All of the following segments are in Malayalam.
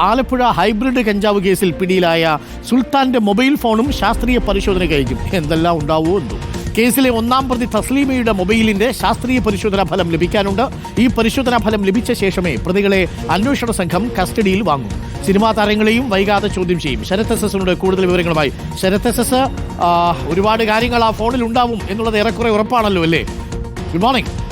ആലപ്പുഴ ഹൈബ്രിഡ് കഞ്ചാവ് കേസിൽ പിടിയിലായ സുൽത്താന്റെ മൊബൈൽ ഫോണും ശാസ്ത്രീയ പരിശോധന അയക്കും. എന്തെല്ലാം ഉണ്ടാവുമോ എന്തോ. കേസിലെ ഒന്നാം പ്രതി തസ്ലീമയുടെ മൊബൈലിന്റെ ശാസ്ത്രീയ പരിശോധനാ ഫലം ലഭിക്കാനുണ്ട്. ഈ പരിശോധനാ ഫലം ലഭിച്ച ശേഷമേ പ്രതികളെ അന്വേഷണ സംഘം കസ്റ്റഡിയിൽ വാങ്ങും. സിനിമാ താരങ്ങളെയും വൈകാതെ ചോദ്യം ചെയ്യും. ശരത് എസ് എസിനോട് കൂടുതൽ വിവരങ്ങളുമായി. ശരത് എസ് എസ് ഒരുപാട് കാര്യങ്ങൾ ആ ഫോണിൽ ഉണ്ടാവും എന്നുള്ളത് ഏറെക്കുറെ ഉറപ്പാണല്ലോ അല്ലേ? Good morning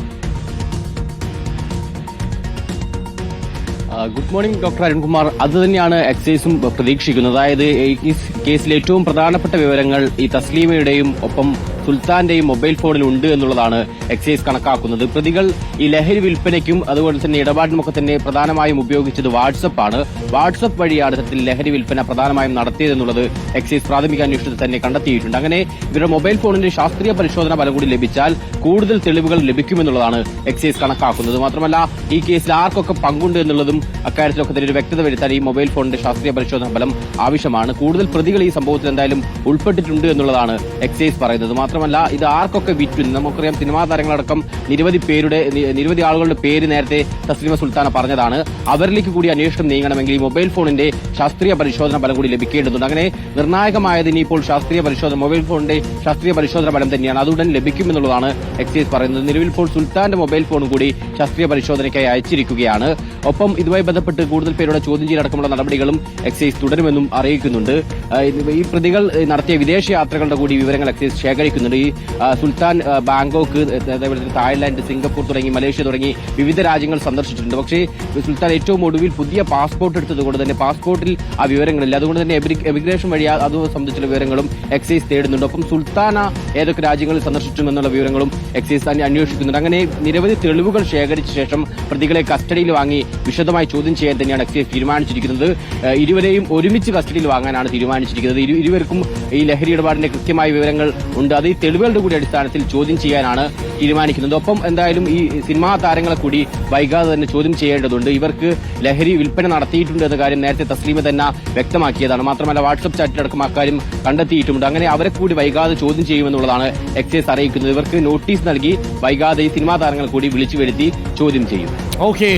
good morning doctor Arunkumar. അത് തന്നെയാണ് എക്സൈസും പ്രതീക്ഷിക്കുന്നത്. അതായത് ഈ കേസിലെ ഏറ്റവും പ്രധാനപ്പെട്ട വിവരങ്ങൾ ഈ തസ്ലീമയുടെയും ഒപ്പം സുൽത്താന്റെയും മൊബൈൽ ഫോണിൽ ഉണ്ട് എന്നുള്ളതാണ് എക്സൈസ് കണക്കാക്കുന്നത്. പ്രതികൾ ഈ ലഹരി വിൽപ്പനയ്ക്കും അതുപോലെ തന്നെ ഇടപാടിനുമൊക്കെ തന്നെ പ്രധാനമായും ഉപയോഗിച്ചത് വാട്സപ്പ് ആണ്. വാട്സപ്പ് വഴിയാണ് ഇത്തരത്തിൽ ലഹരി വിൽപ്പന പ്രധാനമായും നടത്തിയതെന്നുള്ളത് എക്സൈസ് പ്രാഥമിക അന്വേഷണത്തിൽ തന്നെ കണ്ടെത്തിയിട്ടുണ്ട്. അങ്ങനെ ഇവരുടെ മൊബൈൽ ഫോണിന്റെ ശാസ്ത്രീയ പരിശോധന ഫലം കൂടി ലഭിച്ചാൽ കൂടുതൽ തെളിവുകൾ ലഭിക്കുമെന്നുള്ളതാണ് എക്സൈസ് കണക്കാക്കുന്നത്. മാത്രമല്ല ഈ കേസിൽ ആർക്കൊക്കെ പങ്കുണ്ട് എന്നുള്ളതും അക്കാര്യത്തിലൊക്കെ തന്നെ ഒരു വ്യക്തത വരുത്താൻ ഈ മൊബൈൽ ഫോണിന്റെ ശാസ്ത്രീയ പരിശോധന ഫലം ആവശ്യമാണ്. കൂടുതൽ പ്രതികൾ ഈ സംഭവത്തിൽ എന്തായാലും ഉൾപ്പെട്ടിട്ടുണ്ട് എന്നുള്ളതാണ് എക്സൈസ് പറയുന്നത്. മാത്രമല്ല ഇത് ആർക്കൊക്കെ വിറ്റു? നമുക്കറിയാം സിനിമാ താരങ്ങളടക്കം നിരവധി പേരുടെ നിരവധി ആളുകളുടെ പേര് നേരത്തെ തസ്ലിമ സുൽത്താന പറഞ്ഞതാണ്. അവരിലേക്ക് കൂടി അന്വേഷണം നീങ്ങണമെങ്കിൽ ഈ മൊബൈൽ ഫോണിന്റെ ശാസ്ത്രീയ പരിശോധന ഫലം കൂടി ലഭിക്കേണ്ടതുണ്ട്. അങ്ങനെ നിർണായകമായത് ഇപ്പോൾ ശാസ്ത്രീയ പരിശോധന മൊബൈൽ ഫോണിന്റെ ശാസ്ത്രീയ പരിശോധന ഫലം തന്നെയാണ്. അതുടൻ ലഭിക്കുമെന്നുള്ളതാണ് എക്സൈസ് പറയുന്നത്. നിലവിൽ ഇപ്പോൾ സുൽത്താന്റെ മൊബൈൽ ഫോൺ കൂടി ശാസ്ത്രീയ പരിശോധനയ്ക്കായി അയച്ചിരിക്കുകയാണ്. ഒപ്പം ഇതുമായി ബന്ധപ്പെട്ട് കൂടുതൽ പേരുടെ ചോദ്യം ചെയ്യലടക്കമുള്ള നടപടികളും എക്സൈസ് തുടരുമെന്നും അറിയിക്കുന്നുണ്ട്. ഈ പ്രതികൾ നടത്തിയ വിദേശ യാത്രകളുടെ കൂടി വിവരങ്ങൾ എക്സൈസ് ശേഖരിക്കുന്നുണ്ട് ഈ സുൽത്താൻ ബാങ്കോക്ക് അതേപോലെ തന്നെ തായ്ലാന്റ് സിംഗപ്പൂർ തുടങ്ങി മലേഷ്യ തുടങ്ങി വിവിധ രാജ്യങ്ങൾ സന്ദർശിച്ചിട്ടുണ്ട്. പക്ഷേ സുൽത്താൻ ഏറ്റവും ഒടുവിൽ പുതിയ പാസ്പോർട്ട് എടുത്തതുകൊണ്ട് തന്നെ പാസ്പോർട്ടിൽ ആ വിവരങ്ങളില്ല. അതുകൊണ്ട് തന്നെ എമിഗ്ര- എമിഗ്രേഷൻ വഴി അത് സംബന്ധിച്ചുള്ള വിവരങ്ങളും എക്സൈസ് തേടുന്നുണ്ട്. ഒപ്പം സുൽത്താന ഏതൊക്കെ രാജ്യങ്ങളിൽ സന്ദർശിച്ചു എന്നുള്ള വിവരങ്ങളും എക്സൈസ് അന്വേഷിക്കുന്നുണ്ട്. അങ്ങനെ നിരവധി തെളിവുകൾ ശേഖരിച്ച ശേഷം പ്രതികളെ കസ്റ്റഡിയിൽ വാങ്ങി വിശദമായി ചോദ്യം ചെയ്യാൻ തന്നെയാണ് എക്സൈസ് തീരുമാനിച്ചിരിക്കുന്നത്. ഇരുവരെയും ഒരുമിച്ച് കസ്റ്റഡിയിൽ വാങ്ങാനാണ് തീരുമാനിച്ചിരിക്കുന്നത്. ഇരു- ഇരുവർക്കും ഈ ലഹരി ഇടപാടിന്റെ കൃത്യമായ വിവരങ്ങൾ ഉണ്ട്. അത് തെളിവുകളുടെ കൂടി അടിസ്ഥാനത്തിൽ ചോദ്യം ചെയ്യാനാണ് തീരുമാനിക്കുന്നത്. ഒപ്പം എന്തായാലും ഈ സിനിമാ താരങ്ങളെ കൂടി വൈകാതെ തന്നെ ചോദ്യം ചെയ്യേണ്ടതുണ്ട്. ഇവർക്ക് ലഹരി വിൽപ്പന നടത്തിയിട്ടുണ്ട് എന്ന കാര്യം നേരത്തെ തസ്ലീമ തന്നെ വ്യക്തമാക്കിയതാണ്. മാത്രമല്ല വാട്സപ്പ് ചാറ്റിലടക്കം അക്കാര്യം കണ്ടെത്തിയിട്ടുമുണ്ട് അങ്ങനെ അവരെ കൂടി വൈകാതെ ചോദ്യം ചെയ്യുമെന്നുള്ളതാണ് എക്സൈസ് അറിയിക്കുന്നത്. ഇവർക്ക് നോട്ടീസ് നൽകി വൈകാതെ ഈ സിനിമാ താരങ്ങളെ കൂടി വിളിച്ചു വരുത്തി ചോദ്യം ചെയ്യും. ഓക്കെ